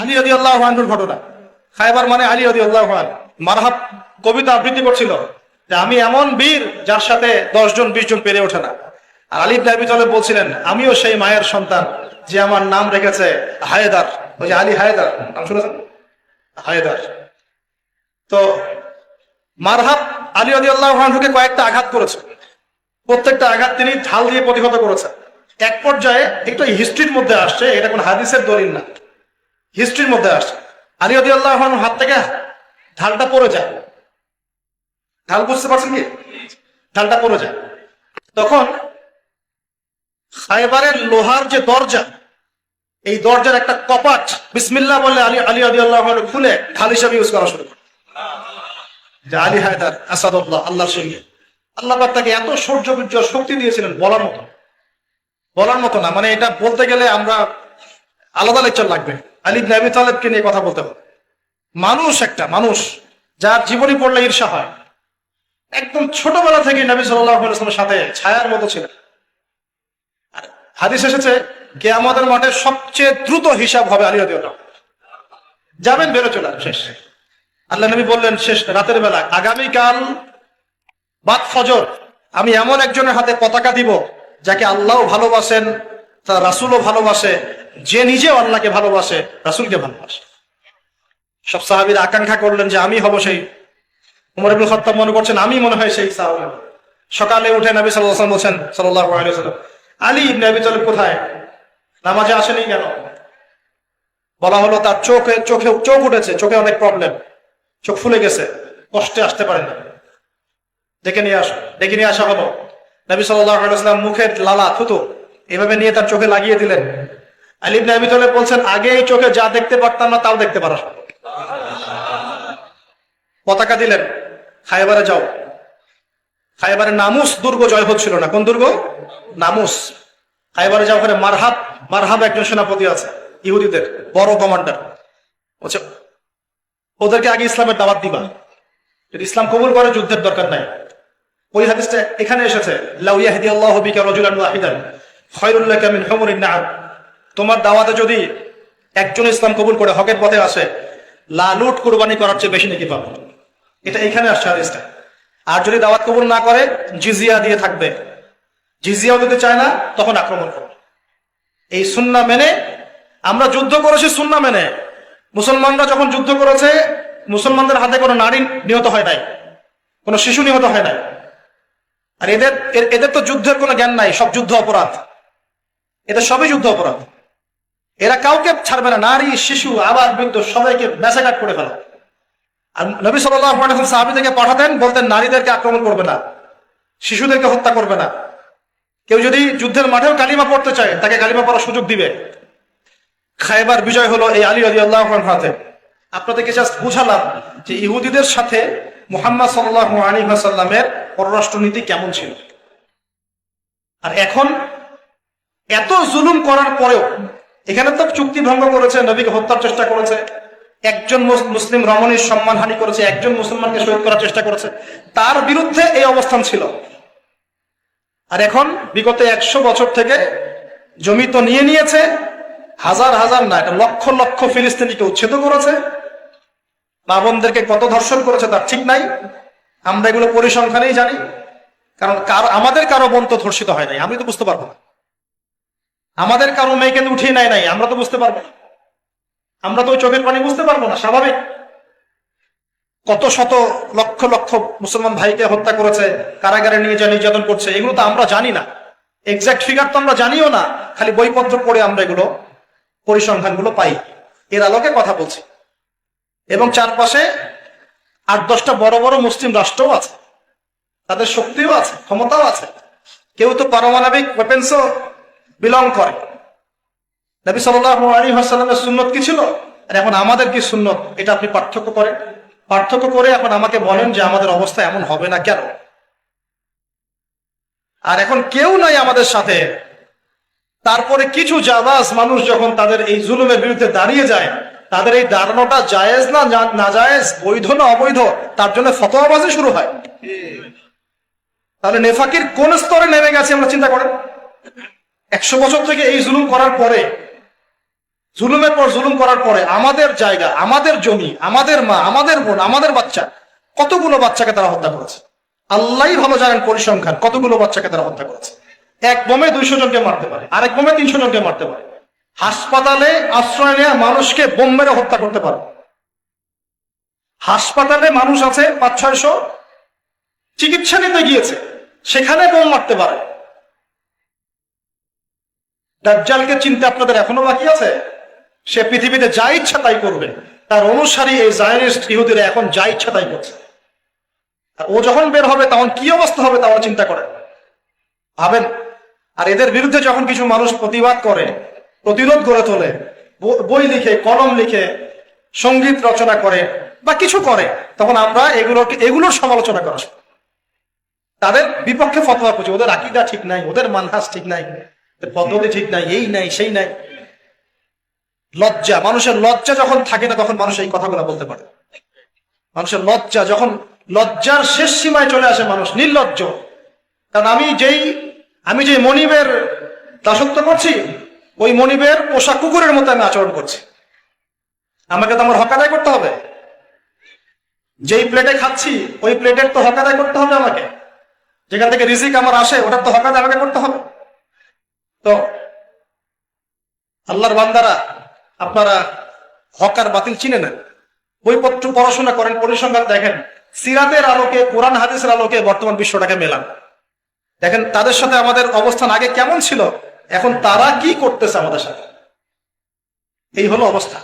আলী আদি আল্লাহ ঘটনা। খাইবার মানে আলী আদি আল্লাহ মারহাব কবিতা আবৃত্তি করছিল যে আমি এমন বীর যার সাথে দশজন বিশ জন পেরে ওঠে না। আর আলী ইবনে আবি বলছিলেন, আমিও সেই মায়ের সন্তান যে আমার নাম রেখেছে হায়দার। ওই যে আলী হায়দার, নাম শুনেছেন? হায়দার। তো মারহাব আলী আদি আল্লাহকে কয়েকটা আঘাত করেছে। প্রত্যেকটা আঘাত তিনি ঢাল দিয়ে প্রতিহত করেছেন। এক পর্যায়ে একটু হিস্ট্রির মধ্যে আসছে, এটা কোন হাদিসের দলিল না। হিস্ট্রির মধ্যে আসছে আলী আদি আল্লাহ হাত থেকে ঢালটা পড়ে যায়। ঢাল বুঝতে পারছেন কি? ঢালটা পড়ে যায়। তখন খাইবারের লোহার যে দরজা, এই দরজার একটা কপাট বিসমিল্লাহ বলে আলী আলী আদি আল্লাহ খুলে ঢাল হিসাবে ইউজ করা শুরু করে। আলী হায়দার, আসাদুল্লাহ, আল্লাহর সঙ্গে। আল্লাহ তাকে এত সৌর্য বীর্য শক্তি দিয়েছিলেন বলার মতো। বলার মতো না মানে এটা বলতে গেলে আমরা আলাদা লেকচার লাগবে। আলী আবি তালেবকে নিয়ে কথা বলতে হবে। মানুষ একটা, মানুষ, যার জীবনী পড়লে ঈর্ষা হয়। একদম ছোটবেলা থেকে নবী সাল্লামের সাথে ছায়ার মতো ছিলেন। আর হাদিস এসেছে কে আমাদের মাঠে সবচেয়ে দ্রুত হিসাব হবে আলী আনহু। যাবেন বেরো চলে শেষ। আল্লাহ নবী বললেন, শেষ, রাতের বেলা, আগামীকাল বাদ ফজর, আমি এমন একজনের হাতে পতাকা দিব, যাকে আল্লাহ ভালোবাসেন, তার রাসুলও ভালোবাসে যে নিজে আল্লাহকে ভালোবাসে, রাসুলকে ভালোবাসে। সব সাহাবীরা আকাঙ্ক্ষা করলেন যে আমি হব সেই। উমর ইবুল খত্তাব মনে করছেন, আমি মনে হয় সেই সাহাবী। হব। সকালে উঠে নবী ওয়াসাল্লাম বলছেন আলাইহি আলী ইবনে আবি কোথায়? নামাজে আসেনি কেন? বলা হলো তার চোখে চোখে, চোখ উঠেছে, চোখে অনেক প্রবলেম চোখ ফুলে গেছে, কষ্টে আসতে পারে না ডেকে নিয়ে আসো, ডেকে নিয়ে আসা হলো। নবী সাল্লাম মুখের লালা, থুতু, এভাবে নিয়ে তার চোখে লাগিয়ে দিলেন। আলিব নবী তালেব বলছেন আগে এই চোখে যা দেখতে পারতাম না, তাও দেখতে পারা। পতাকা দিলেন, খাইবারে যাও। খাইবারে নামুস দুর্গ জয় হচ্ছিল না। কোন দুর্গ? নামুস। খাইবারে যাও ওখানে মারহাব মারহাব একজন সেনাপতি আছে, ইহুদিদের, বড় কমান্ডার। বলছে, ওদেরকে আগে ইসলামের দাওয়াত দিবা। যদি ইসলাম কবুল করে, যুদ্ধের দরকার নাই। ওই হাদিসটা এখানে এসেছে, লাউ ইয়াহদি আল্লাহু বিকা রাজুলান ওয়াহিদান, খায়রুল লাকা মিন হুমুরিন না'ম তোমার দাওয়াতে যদি একজন ইসলাম কবুল করে হকের পথে আসে, লালুট কুরবানি করার চেয়ে বেশি নাকি পাবে? এটা এখানে আসছে হাদিসটা। আর যদি দাওয়াত কবুল না করে, জিজিয়া দিয়ে থাকবে। জিজিয়াও দিতে চায় না, তখন আক্রমণ করবে। এই সুন্না মেনে আমরা যুদ্ধ করেছি সুন্না মেনে। মুসলমানরা যখন যুদ্ধ করেছে, মুসলমানদের হাতে কোনো নারী নিহত হয় নাই, কোনো শিশু নিহত হয় নাই। আর এদের এদের তো যুদ্ধের কোনো জ্ঞান নাই, সব যুদ্ধ অপরাধ। এদের সবই যুদ্ধ অপরাধ। এরা কাউকে ছাড়বে না, নারী, শিশু আবার বৃদ্ধ, সবাইকে মেসাঘাট করে ফেলা। আর নবী সাল্লাহ সাহাবিদেরকে পাঠাতেন, বলতেন নারীদেরকে আক্রমণ করবে না, শিশুদেরকে হত্যা করবে না। কেউ যদি যুদ্ধের মাঠেও কালিমা পড়তে চায়, তাকে কালিমা পড়ার সুযোগ দিবে। খাইবার বিজয় হলো এই আলী আলী আল্লাহ হাতে। আপনাদেরকে জাস্ট বুঝালাম যে ইহুদিদের সাথে মোহাম্মদ সাল্লাহ আলী সাল্লামের পররাষ্ট্রনীতি কেমন ছিল। আর এখন এত জুলুম করার পরেও এখানে তো চুক্তি ভঙ্গ করেছে, নবীকে হত্যার চেষ্টা করেছে। একজন মুসলিম রমণীর সম্মানহানি করেছে, একজন মুসলমানকে শহীদ করার চেষ্টা করেছে। তার বিরুদ্ধে এই অবস্থান ছিল। আর এখন বিগত একশো বছর থেকে জমি তো নিয়ে নিয়েছে, হাজার হাজার না, এটা লক্ষ লক্ষ ফিলিস্তিনিকে উচ্ছেদ করেছে। মা বোনদেরকে কত ধর্ষণ করেছে তার ঠিক নাই। আমরা এগুলো পরিসংখ্যানেই জানি, কারণ কার আমাদের কারও বোন তো ধর্ষিত হয় নাই, আমি তো বুঝতে পারব না। আমাদের কারও মেয়েকে তো উঠিয়ে নেয় নাই, আমরা তো বুঝতে পারব না। আমরা তো চোখের পানি বুঝতে পারব না, স্বাভাবিক। কত শত লক্ষ লক্ষ মুসলমান ভাইকে হত্যা করেছে, কারাগারে নিয়ে যা নির্যাতন করছে, এগুলো তো আমরা জানি না। এক্সাক্ট ফিগার তো আমরা জানিও না, খালি বইপত্র পড়ে আমরা এগুলো পরিসংখ্যানগুলো পাই। এর আলোকে কথা বলছি। এবং চারপাশে আট দশটা বড় বড় মুসলিম রাষ্ট্রও আছে। তাদের শক্তিও আছে, ক্ষমতাও আছে। কেউ তো পারমাণবিক ওয়েপেন্সও বিলং করে। নবী সাল্লাহ আলী হাসাল্লামের সুন্নত কি ছিল? আর এখন আমাদের কি সুন্নত? এটা আপনি পার্থক্য করেন। পার্থক্য করে এখন আমাকে বলেন যে আমাদের অবস্থা এমন হবে না কেন? আর এখন কেউ নাই আমাদের সাথে। তারপরে কিছু জাবাজ মানুষ যখন তাদের এই জুলুমের বিরুদ্ধে দাঁড়িয়ে যায়, তাদের এই দাঁড়ানোটা জায়েজ না- না জায়েজ, বৈধ না অবৈধ, তার জন্য ফতোয়াবাজি শুরু হয়। তাহলে নেফাকির কোন স্তরে নেমে গেছে আমরা চিন্তা করেন? একশো বছর থেকে এই জুলুম করার পরে, জুলুমের পর জুলুম করার পরে আমাদের জায়গা, আমাদের জমি, আমাদের মা, আমাদের বোন, আমাদের বাচ্চা, কতগুলো বাচ্চাকে তারা হত্যা করেছে? আল্লাহ ভালো জানেন পরিসংখ্যান, কতগুলো বাচ্চাকে তারা হত্যা করেছে। এক বোমে দুইশো জনকে মারতে পারে, আরেক বোমে তিনশো জনকে মারতে পারে। হাসপাতালে আশ্রয় নেওয়া মানুষকে বোম মেরে হত্যা করতে পারে। হাসপাতালে মানুষ আছে পাঁচ ছয়শো চিকিৎসা নিতে গিয়েছে, সেখানে বোম মারতে পারে। দাজ্জালকে চিনতে আপনাদের এখনও বাকি আছে? সে পৃথিবীতে যা ইচ্ছা তাই করবে। তার অনুসারী এই জায়নিস্ট ইহুদিরা এখন যা ইচ্ছা তাই করছে। ও যখন বের হবে, তখন কি অবস্থা হবে তাও চিন্তা করে ভাবেন, আর এদের বিরুদ্ধে যখন কিছু মানুষ প্রতিবাদ করে, প্রতিরোধ গড়ে তোলে বই লিখে, কলম লিখে, সংগীত রচনা করে, বা কিছু করে, তখন আমরা এগুলোকে, এগুলোর সমালোচনা করা তাদের বিপক্ষে ফতোয়া করছি, ওদের আকিদা ঠিক নাই, ওদের মানহাস ঠিক নাই। পদ্ধতি ঠিক নাই, এই নাই, সেই নাই। লজ্জা, মানুষের লজ্জা যখন থাকে না, তখন মানুষ এই কথাগুলো বলতে পারে। মানুষের লজ্জা, যখন লজ্জার শেষ সীমায় চলে আসে মানুষ, নির্লজ্জ। কারণ আমি যেই, আমি যে মনিবের দাসত্ব করছি? ওই মনিবের পোষা কুকুরের মতো আমি আচরণ করছি। আমাকে তো আমার হকাদায় করতে হবে। যেই প্লেটে খাচ্ছি, ওই প্লেটের তো হকাদায় করতে হবে আমাকে। যেখান থেকে রিজিক আমার আসে, ওটার তো হকাদায় আমাকে করতে হবে। তো আল্লাহর বান্দারা আপনারা হকার বাতিল চিনে নেন। বইপত্র পড়াশোনা করেন, পরিসংখ্যান দেখেন, সিরাতের আলোকে, কোরআন, হাদিসের আলোকে বর্তমান বিশ্বটাকে মেলান। দেখেন, তাদের সাথে আমাদের অবস্থান আগে কেমন ছিল? এখন তারা কি করতেছে আমাদের সাথে? এই হলো অবস্থা।